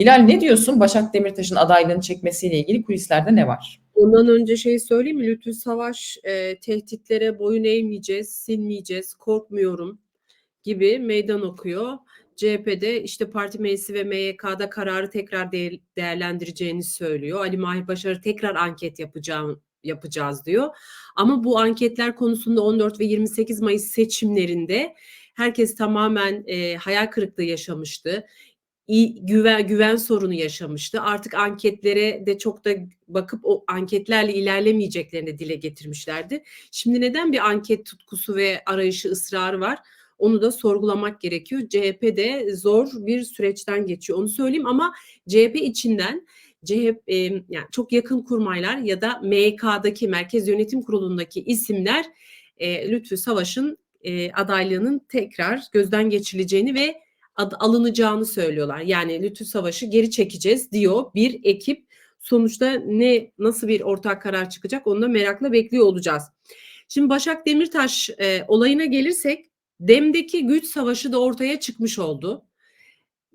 Hilal ne diyorsun? Başak Demirtaş'ın adaylığını çekmesiyle ilgili kulislerde ne var? Ondan önce şey söyleyeyim mi? Lütfü Savaş e, tehditlere boyun eğmeyeceğiz, silmeyeceğiz, korkmuyorum gibi meydan okuyor. CHP'de işte parti meclisi ve MYK'da kararı tekrar değer- değerlendireceğini söylüyor. Ali Mahir Başarı tekrar anket yapacağım yapacağız diyor. Ama bu anketler konusunda 14 ve 28 Mayıs seçimlerinde herkes tamamen e, hayal kırıklığı yaşamıştı. İyi, güven güven sorunu yaşamıştı. Artık anketlere de çok da bakıp o anketlerle ilerlemeyeceklerini dile getirmişlerdi. Şimdi neden bir anket tutkusu ve arayışı ısrarı var? Onu da sorgulamak gerekiyor. CHP de zor bir süreçten geçiyor. Onu söyleyeyim ama CHP içinden CHP yani çok yakın kurmaylar ya da MYK'daki Merkez Yönetim Kurulu'ndaki isimler e, Lütfü Savaş'ın e, adaylığının tekrar gözden geçirileceğini ve alınacağını söylüyorlar. Yani Lütfü Savaş'ı geri çekeceğiz diyor bir ekip. Sonuçta ne nasıl bir ortak karar çıkacak onu da merakla bekliyor olacağız. Şimdi Başak Demirtaş e, olayına gelirsek Dem'deki güç savaşı da ortaya çıkmış oldu.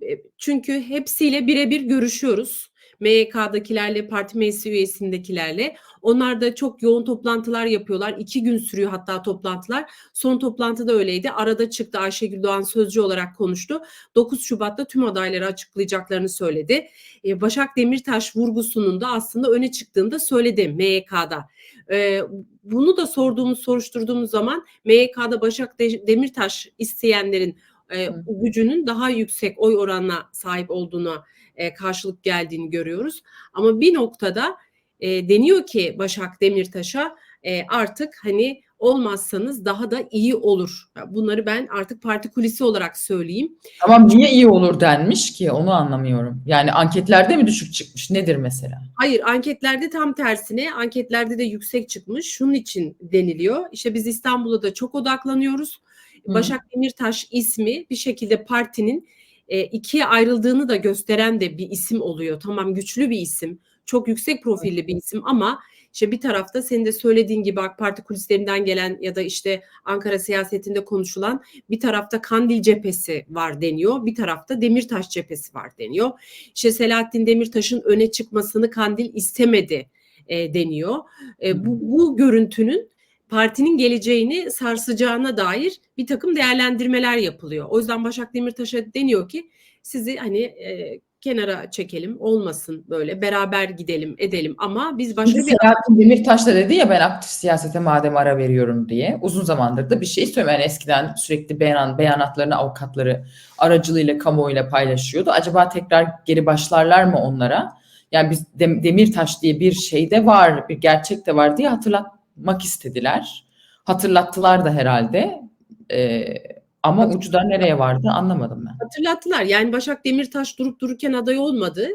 E, Çünkü hepsiyle birebir görüşüyoruz. MYK'dakilerle, parti meclisi üyesindekilerle. Onlar da çok yoğun toplantılar yapıyorlar. İki gün sürüyor hatta toplantılar. Son toplantıda öyleydi. Arada çıktı Ayşegül Doğan sözcü olarak konuştu. 9 Şubat'ta tüm adayları açıklayacaklarını söyledi. E, Başak Demirtaş vurgusunun da aslında öne çıktığını da söyledi MYK'da. E, Bunu da sorduğumuz, soruşturduğumuz zaman MYK'da Başak De- Demirtaş isteyenlerin e, gücünün daha yüksek oy oranına sahip olduğuna e, karşılık geldiğini görüyoruz. Ama bir noktada e, deniyor ki Başak Demirtaş'a e, artık hani olmazsanız daha da iyi olur. Bunları ben artık parti kulisi olarak söyleyeyim. Tamam niye iyi olur denmiş ki onu anlamıyorum. Yani anketlerde mi düşük çıkmış? Nedir mesela? Hayır anketlerde tam tersine anketlerde de yüksek çıkmış. Şunun için deniliyor. İşte biz İstanbul'a da çok odaklanıyoruz. Hı. Başak Demirtaş ismi bir şekilde partinin e, ikiye ayrıldığını da gösteren de bir isim oluyor. Tamam güçlü bir isim, çok yüksek profilli bir isim ama işte bir tarafta senin de söylediğin gibi AK Parti kulislerinden gelen ya da işte Ankara siyasetinde konuşulan bir tarafta Kandil cephesi var deniyor. Bir tarafta Demirtaş cephesi var deniyor. İşte Selahattin Demirtaş'ın öne çıkmasını Kandil istemedi e, deniyor. E, bu, bu görüntünün partinin geleceğini sarsacağına dair bir takım değerlendirmeler yapılıyor. O yüzden Başak Demirtaş'a deniyor ki sizi hani e, kenara çekelim olmasın böyle beraber gidelim edelim ama biz başka bir Selahattin Demirtaş da dedi ya ben aktif siyasete madem ara veriyorum diye. Uzun zamandır da bir şey söylüyor. Yani eskiden sürekli beyan, beyanatlarını avukatları aracılığıyla kamuoyuyla paylaşıyordu. Acaba tekrar geri başlarlar mı onlara? Yani biz Dem- Demirtaş diye bir şey de var, bir gerçek de var diye hatırlatmak istediler. Hatırlattılar da herhalde. Ee, ama ucuda nereye vardı anlamadım ben. hatırlattılar. Yani Başak Demirtaş durup dururken aday olmadı.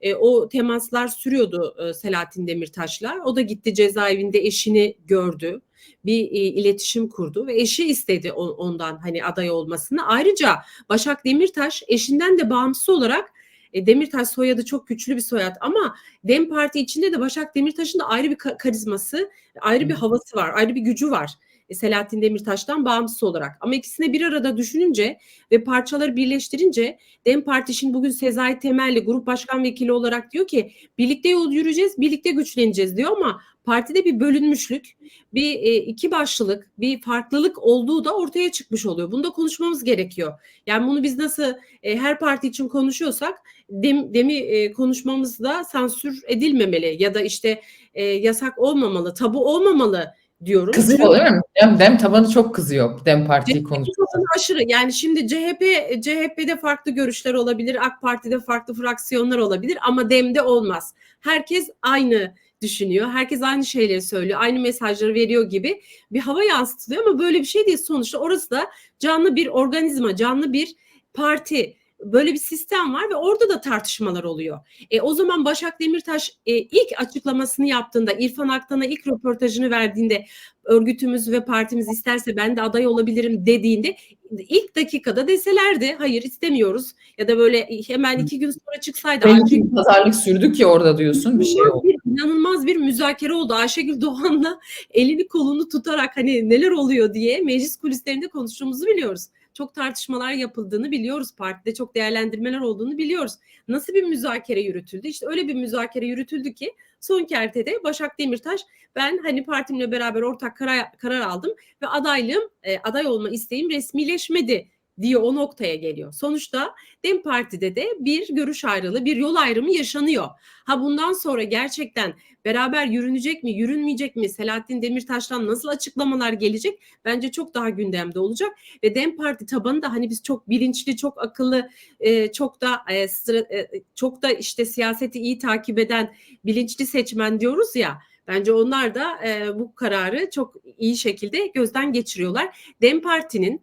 E, o temaslar sürüyordu e, Selahattin Demirtaş'la. O da gitti cezaevinde eşini gördü. Bir e, iletişim kurdu ve eşi istedi o- ondan hani aday olmasını. Ayrıca Başak Demirtaş eşinden de bağımsız olarak e, Demirtaş soyadı çok güçlü bir soyad ama Dem Parti içinde de Başak Demirtaş'ın da ayrı bir ka- karizması, ayrı bir havası var, ayrı bir gücü var. E, Selahattin Demirtaş'tan bağımsız olarak. Ama ikisini bir arada düşününce ve parçaları birleştirince Dem Parti şimdi bugün Sezai Temelli grup başkan vekili olarak diyor ki birlikte yol yürüyeceğiz, birlikte güçleneceğiz diyor ama partide bir bölünmüşlük, bir e, iki başlılık, bir farklılık olduğu da ortaya çıkmış oluyor. Bunu da konuşmamız gerekiyor. Yani bunu biz nasıl e, her parti için konuşuyorsak dem, demi e, konuşmamız da sansür edilmemeli ya da işte e, yasak olmamalı, tabu olmamalı diyorum. Kızıyor değil mi? Dem, Dem tabanı çok kızıyor Dem konuşuyor. tabanı aşırı. Yani şimdi CHP CHP'de farklı görüşler olabilir, AK Parti'de farklı fraksiyonlar olabilir ama DEM'de olmaz. Herkes aynı düşünüyor. Herkes aynı şeyleri söylüyor. Aynı mesajları veriyor gibi bir hava yansıtılıyor ama böyle bir şey değil. Sonuçta orası da canlı bir organizma, canlı bir parti. Böyle bir sistem var ve orada da tartışmalar oluyor. E, o zaman Başak Demirtaş e, ilk açıklamasını yaptığında, İrfan Aktan'a ilk röportajını verdiğinde örgütümüz ve partimiz isterse ben de aday olabilirim dediğinde ilk dakikada deselerdi hayır istemiyoruz ya da böyle hemen iki gün sonra çıksaydı Belki pazarlık sürdük ya orada diyorsun bir şey oldu. bir, inanılmaz bir müzakere oldu. Ayşegül Doğan'la elini kolunu tutarak hani neler oluyor diye meclis kulislerinde konuştuğumuzu biliyoruz. Çok tartışmalar yapıldığını biliyoruz. Partide çok değerlendirmeler olduğunu biliyoruz. Nasıl bir müzakere yürütüldü? İşte öyle bir müzakere yürütüldü ki son kertede Başak Demirtaş ben hani partimle beraber ortak karar, karar aldım ve adaylığım e, aday olma isteğim resmileşmedi diye o noktaya geliyor. Sonuçta Dem Parti'de de bir görüş ayrılığı, bir yol ayrımı yaşanıyor. Ha bundan sonra gerçekten beraber yürünecek mi, yürünmeyecek mi? Selahattin Demirtaş'tan nasıl açıklamalar gelecek? Bence çok daha gündemde olacak ve Dem Parti tabanı da hani biz çok bilinçli, çok akıllı, e, çok da e, e, çok da işte siyaseti iyi takip eden bilinçli seçmen diyoruz ya. Bence onlar da bu kararı çok iyi şekilde gözden geçiriyorlar. Dem Parti'nin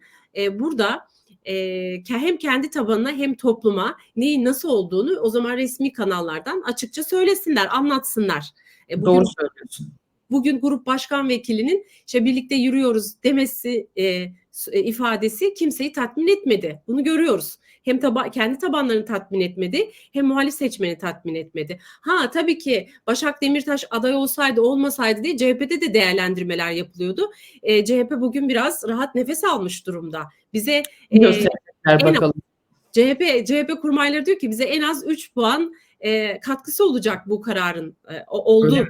burada e, hem kendi tabanına hem topluma neyin nasıl olduğunu o zaman resmi kanallardan açıkça söylesinler, anlatsınlar. E, bugün, Doğru söylüyorsun. bugün grup başkan vekilinin işte birlikte yürüyoruz demesi e, ifadesi kimseyi tatmin etmedi. Bunu görüyoruz. Hem taba kendi tabanlarını tatmin etmedi hem muhalif seçmeni tatmin etmedi. Ha tabii ki Başak Demirtaş aday olsaydı olmasaydı diye CHP'de de değerlendirmeler yapılıyordu. E, CHP bugün biraz rahat nefes almış durumda. Bize e, Gösterecekler en- bakalım. CHP CHP kurmayları diyor ki bize en az 3 puan e, katkısı olacak bu kararın e, o- oldu. Öyle mi?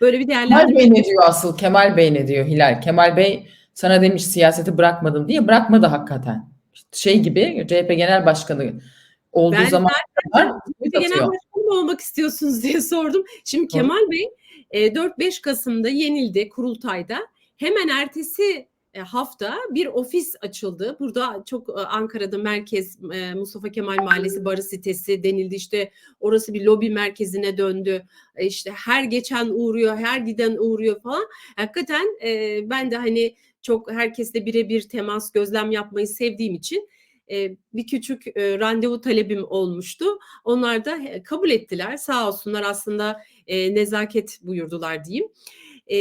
Böyle bir Kemal değerlendirme Bey ne diyor asıl? Kemal Bey ne diyor Hilal? Kemal Bey sana demiş siyaseti bırakmadım diye bırakmadı hakikaten. Şey gibi CHP Genel Başkanı olduğu Ben zaman tweet genel atıyor. başkan mı olmak istiyorsunuz diye sordum. Şimdi Kemal Bey e, 4-5 Kasım'da yenildi kurultayda. Hemen ertesi e, hafta bir ofis açıldı. Burada çok e, Ankara'da merkez e, Mustafa Kemal Mahallesi barı sitesi denildi. İşte orası bir lobi merkezine döndü. E, İşte her geçen uğruyor, her giden uğruyor falan. Hakikaten e, ben de hani çok herkesle birebir temas, gözlem yapmayı sevdiğim için e, bir küçük e, randevu talebim olmuştu. Onlar da e, kabul ettiler. Sağ olsunlar aslında e, nezaket buyurdular diyeyim. E,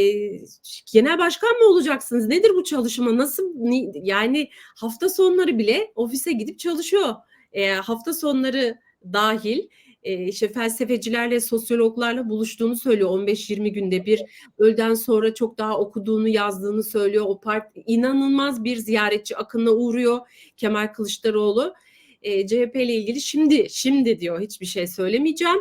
genel başkan mı olacaksınız? Nedir bu çalışma? Nasıl ni- yani hafta sonları bile ofise gidip çalışıyor. E, hafta sonları dahil işte felsefecilerle, sosyologlarla buluştuğunu söylüyor 15-20 günde bir. Öğleden sonra çok daha okuduğunu, yazdığını söylüyor. O part inanılmaz bir ziyaretçi akınına uğruyor Kemal Kılıçdaroğlu. E, CHP ile ilgili şimdi şimdi diyor hiçbir şey söylemeyeceğim.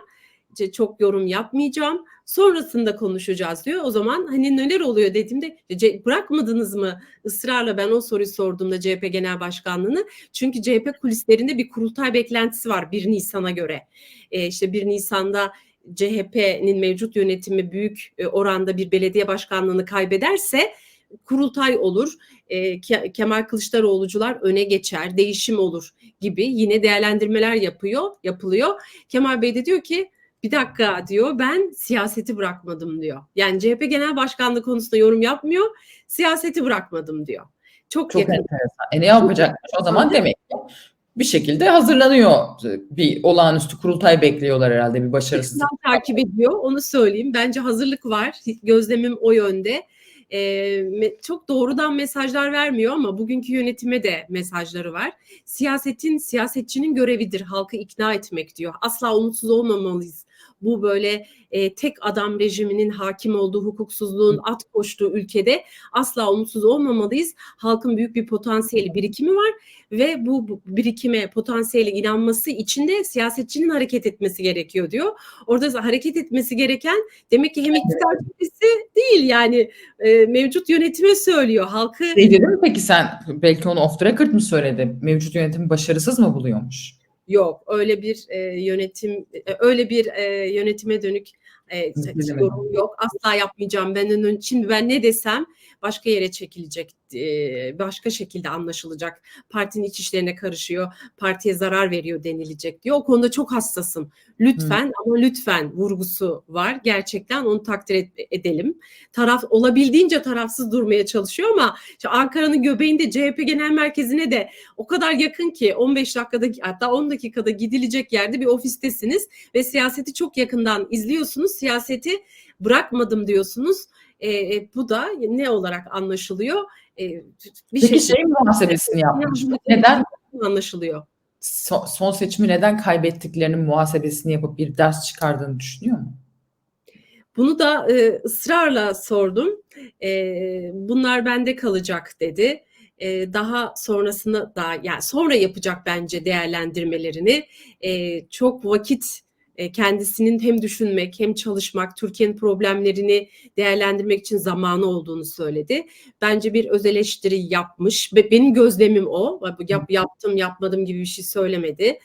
Ce- Çok yorum yapmayacağım. Sonrasında konuşacağız diyor. O zaman hani neler oluyor dediğimde "Ce- bırakmadınız mı ısrarla ben o soruyu sorduğumda CHP Genel Başkanlığı'nı. Çünkü CHP kulislerinde bir kurultay beklentisi var 1 Nisan'a göre. E, işte 1 Nisan'da CHP'nin mevcut yönetimi büyük e, oranda bir belediye başkanlığını kaybederse kurultay olur. E, Ke- Kemal Kılıçdaroğlucular öne geçer, değişim olur gibi yine değerlendirmeler yapıyor, yapılıyor. Kemal Bey de diyor ki bir dakika diyor ben siyaseti bırakmadım diyor. Yani CHP Genel Başkanlığı konusunda yorum yapmıyor. Siyaseti bırakmadım diyor. Çok, Çok yakın. enteresan. E ne yapacakmış o zaman demek ki bir şekilde hazırlanıyor. Bir olağanüstü kurultay bekliyorlar herhalde bir başarısız. Takip ediyor. Onu söyleyeyim. Bence hazırlık var. Gözlemim o yönde. Ee, çok doğrudan mesajlar vermiyor ama bugünkü yönetime de mesajları var. Siyasetin, siyasetçinin görevidir halkı ikna etmek diyor. Asla umutsuz olmamalıyız. Bu böyle e, tek adam rejiminin hakim olduğu, hukuksuzluğun at koştuğu ülkede asla umutsuz olmamalıyız. Halkın büyük bir potansiyeli, birikimi var ve bu, birikime, potansiyele inanması için de siyasetçinin hareket etmesi gerekiyor diyor. Orada hareket etmesi gereken demek ki hem iktidar cephesi değil yani e, mevcut yönetime söylüyor. Halkı Şey dedin peki sen belki onu off the record mı söyledi? Mevcut yönetim başarısız mı buluyormuş? Yok öyle bir e, yönetim e, öyle bir e, yönetime dönük e, yorum yok. Asla yapmayacağım. Ben ön- şimdi ben ne desem başka yere çekilecek, başka şekilde anlaşılacak. Partinin iç işlerine karışıyor, partiye zarar veriyor denilecek diyor. O konuda çok hassasım. Lütfen ama lütfen vurgusu var. Gerçekten onu takdir et- edelim. Taraf olabildiğince tarafsız durmaya çalışıyor ama işte Ankara'nın göbeğinde CHP Genel Merkezi'ne de o kadar yakın ki 15 dakikada hatta 10 dakikada gidilecek yerde bir ofistesiniz ve siyaseti çok yakından izliyorsunuz. Siyaseti bırakmadım diyorsunuz. E, bu da ne olarak anlaşılıyor? E, bir Peki şekilde şey muhasebesini yapmış. mı? Neden? Anlaşılıyor. son, son seçimi neden kaybettiklerinin muhasebesini yapıp bir ders çıkardığını düşünüyor mu? Bunu da e, ısrarla sordum. E, bunlar bende kalacak dedi. e, daha sonrasında da yani sonra yapacak bence değerlendirmelerini E, çok vakit e, kendisinin hem düşünmek hem çalışmak Türkiye'nin problemlerini değerlendirmek için zamanı olduğunu söyledi. Bence bir öz eleştiri yapmış benim gözlemim o. Yap, yaptım yapmadım gibi bir şey söylemedi.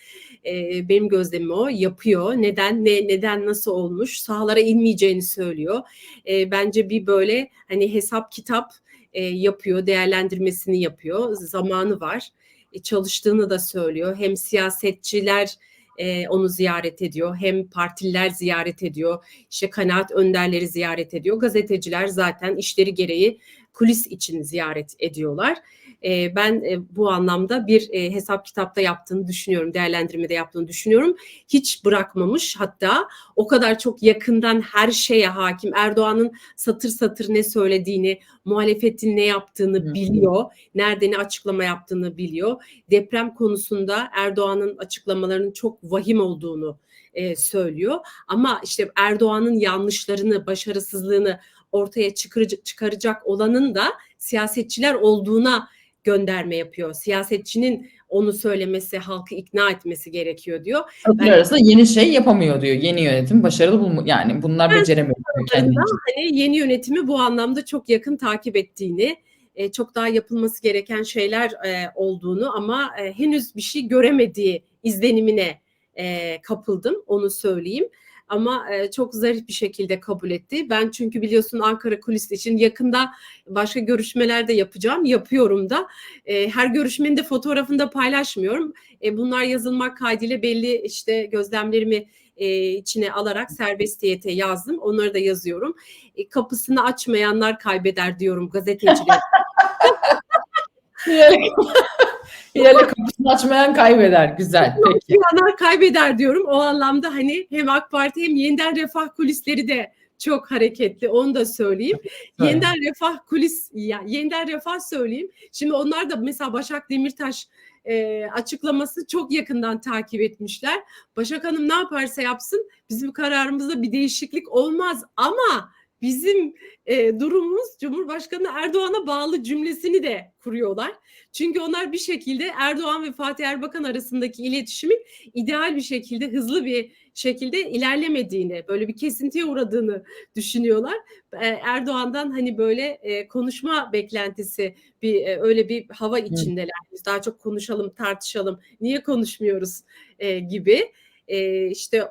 E, benim gözlemim o. Yapıyor. Neden ne neden nasıl olmuş? Sahalara inmeyeceğini söylüyor. E, bence bir böyle hani hesap kitap e, yapıyor, değerlendirmesini yapıyor. Zamanı var. E, çalıştığını da söylüyor. Hem siyasetçiler e, onu ziyaret ediyor. Hem partililer ziyaret ediyor. İşte kanaat önderleri ziyaret ediyor. Gazeteciler zaten işleri gereği kulis için ziyaret ediyorlar. E, ben e, bu anlamda bir e, hesap kitapta yaptığını düşünüyorum. Değerlendirmede yaptığını düşünüyorum. Hiç bırakmamış hatta o kadar çok yakından her şeye hakim. Erdoğan'ın satır satır ne söylediğini, muhalefetin ne yaptığını biliyor. Nerede ne açıklama yaptığını biliyor. Deprem konusunda Erdoğan'ın açıklamalarının çok vahim olduğunu e, söylüyor. Ama işte Erdoğan'ın yanlışlarını, başarısızlığını ortaya çıkaracak, çıkaracak olanın da siyasetçiler olduğuna gönderme yapıyor. Siyasetçinin onu söylemesi, halkı ikna etmesi gerekiyor diyor. Satır Ben- arasında yeni şey yapamıyor diyor. Yeni yönetim başarılı bulmu yani bunlar Ben beceremiyor hani yeni yönetimi bu anlamda çok yakın takip ettiğini, e, çok daha yapılması gereken şeyler e, olduğunu ama e, henüz bir şey göremediği izlenimine e, kapıldım onu söyleyeyim. Ama e, çok zarif bir şekilde kabul etti. Ben çünkü biliyorsun Ankara Kulisi için yakında başka görüşmeler de yapacağım. Yapıyorum da. E, her görüşmenin de fotoğrafını da paylaşmıyorum. E, bunlar yazılmak kaydıyla belli işte gözlemlerimi içine alarak serbestiyete yazdım. Onları da yazıyorum. Kapısını açmayanlar kaybeder diyorum gazeteciler. Hilal'e kapısını açmayan kaybeder. Güzel. Peki. Açmayanlar kaybeder diyorum. O anlamda hani hem AK Parti hem Yeniden Refah kulisleri de çok hareketli. Onu da söyleyeyim. Söyle. Yeniden Refah kulis ya Yeniden Refah söyleyeyim. Şimdi onlar da mesela Başak Demirtaş e, açıklaması çok yakından takip etmişler. Başak Hanım ne yaparsa yapsın bizim kararımızda bir değişiklik olmaz ama bizim e, durumumuz Cumhurbaşkanı Erdoğan'a bağlı cümlesini de kuruyorlar. Çünkü onlar bir şekilde Erdoğan ve Fatih Erbakan arasındaki iletişimin ideal bir şekilde hızlı bir şekilde ilerlemediğini, böyle bir kesintiye uğradığını düşünüyorlar. E, Erdoğan'dan hani böyle e, konuşma beklentisi bir e, öyle bir hava içindeler. Biz daha çok konuşalım, tartışalım. Niye konuşmuyoruz e, gibi. E, işte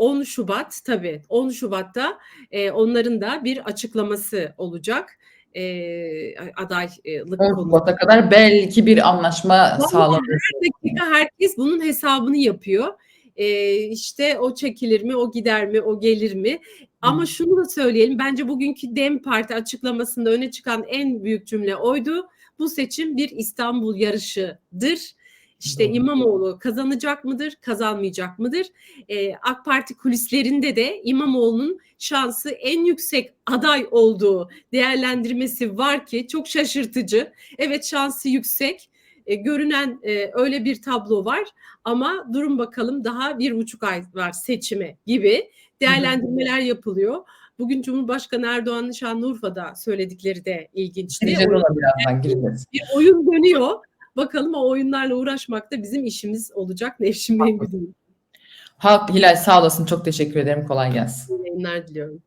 10 Şubat tabii 10 Şubat'ta e, onların da bir açıklaması olacak. E, adaylık 10 konu. Şubat'a kadar belki bir anlaşma Vallahi sağlanır. dakika herkes bunun hesabını yapıyor. Ee, işte o çekilir mi, o gider mi, o gelir mi? Ama Hı. şunu da söyleyelim. Bence bugünkü Dem Parti açıklamasında öne çıkan en büyük cümle oydu. Bu seçim bir İstanbul yarışıdır. İşte Doğru. İmamoğlu kazanacak mıdır, kazanmayacak mıdır? Ee, AK Parti kulislerinde de İmamoğlu'nun şansı en yüksek aday olduğu değerlendirmesi var ki çok şaşırtıcı. Evet şansı yüksek. E, görünen e, öyle bir tablo var ama durun bakalım daha bir buçuk ay var seçime gibi değerlendirmeler yapılıyor. Bugün Cumhurbaşkanı Erdoğan'ın Şanlıurfa'da söyledikleri de ilginçti. Oyun- bir oyun dönüyor. Bakalım o oyunlarla uğraşmak da bizim işimiz olacak. Nevşin Bey'in Haklısın. Halk Hilal sağ olasın. Çok teşekkür ederim. Kolay gelsin. yayınlar diliyorum.